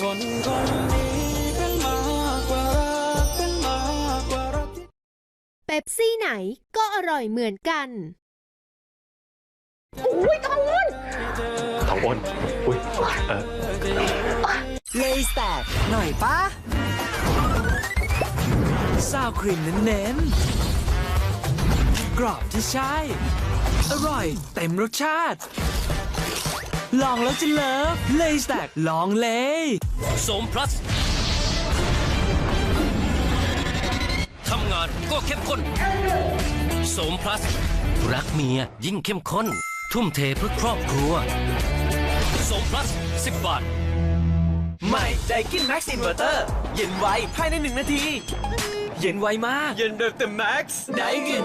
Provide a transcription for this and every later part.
คนคนนี้เป็นมากกว่ารักเป็นมากกว่ารักที่เป๊ปซี่ไหนก็อร่อยเหมือนกันทองอ้นอุ้ยเออเลยแตกหน่อยปะซาวครีมเน้นๆกรอบที่ใช่ อร่อยเต็มรสชาติ ลองแล้วจะเลิฟเลยแตกลองเลยโสมพลัสทำงานก็เข้มข้นโสมพลัส รักเมียยิ่งเข้มข้น ทุ่มเทเพื่อครอบครัวโสมพลัส 10 บาท ใหม่ไดกินแม็กซ์อินเวอร์เตอร์ เย็นไวภายในหนึ่งนาที เย็นไวมาก เย็นแบบเต็มแม็กซ์ไดกิน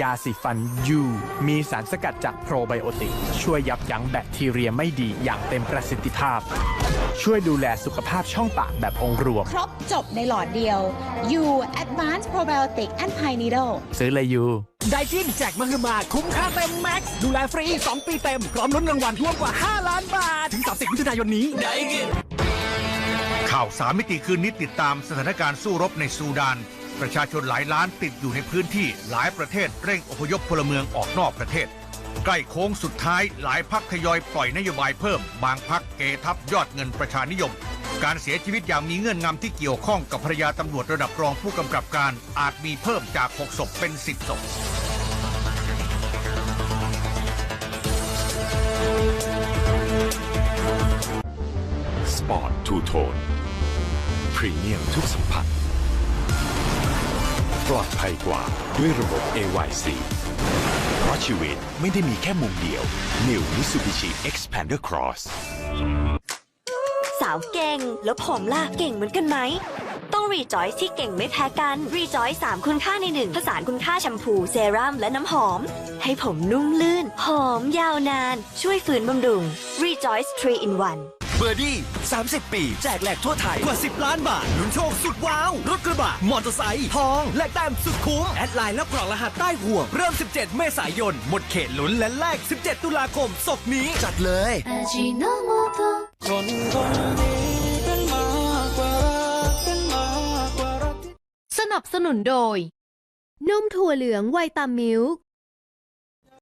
ยาสีฟันยูมีสารสกัดจากโปรไบโอติก ช่วยยับยั้งแบคทีเรียไม่ดีอย่างเต็มประสิทธิภาพ ช่วยดูแลสุขภาพช่องปากแบบองค์รวม ครบจบในหลอดเดียว U Advanced Probiotic and Pine Needle ซื้อเลยยูไดกินแจกมหึมา คุ้มค่าเต็มแม็กซ์ดูแลฟรี 2 ปีเต็ม พร้อมลุ้นรางวัลรวมกว่า 5 ล้านบาท ถึง 30มิถุนายนนี้ไดกินข่าวสามมิติคืนนี้ติดตามสถานการณ์สู้รบในซูดาน ประชาชนหลายล้านติดอยู่ในพื้นที่หลายประเทศเร่งอพยพพลเมืองออกนอกประเทศ ใกล้โค้งสุดท้ายหลายพักทยอยปล่อยนโยบายเพิ่ม บางพักเกทับยอดเงินประชานิยม การเสียชีวิตอย่างมีเงื่อนงำที่เกี่ยวข้องกับภรยาตำรวจระดับรองผู้กำกับการอาจมีเพิ่มจาก 6 ศพเป็น 10 ศพสปอร์ตทูโทนพรีเมียมทุกสัมผัส ปลอดภัยกว่าด้วยระบบ AYC เพราะชีวิตไม่ได้มีแค่มุมเดียว New Mitsubishi Xpander Cross สาวเก่ง แล้วผมล่ะเก่งเหมือนกันไหม ต้องรีจอยที่เก่งไม่แพ้กันรีจอยสามคุณค่าในหนึ่งผสานคุณค่าแชมพูเซรั่มและน้ำหอม ให้ผมนุ่มลื่น หอมยาวนาน ช่วยฝืนบำรุง Rejoice 3 in 1 เบอร์ดี้ 30 ปี แจกแหลกทั่วไทย กว่า 10 ล้านบาทลุ้นโชคสุดว้าว รถกระบะ มอเตอร์ไซค์ ทอง และแต้มสุดคุ้ม แอดไลน์และกรอกรหัสใต้ห่วง เริ่ม 17 เมษายน หมดเขตลุ้นและแลก 17 ตุลาคมศกนี้ จัดเลยคนคนนี้เป็นมากกว่ารักเป็นมากกว่ารักที่สนับสนุนโดย นมถั่วเหลืองไวตามิลค์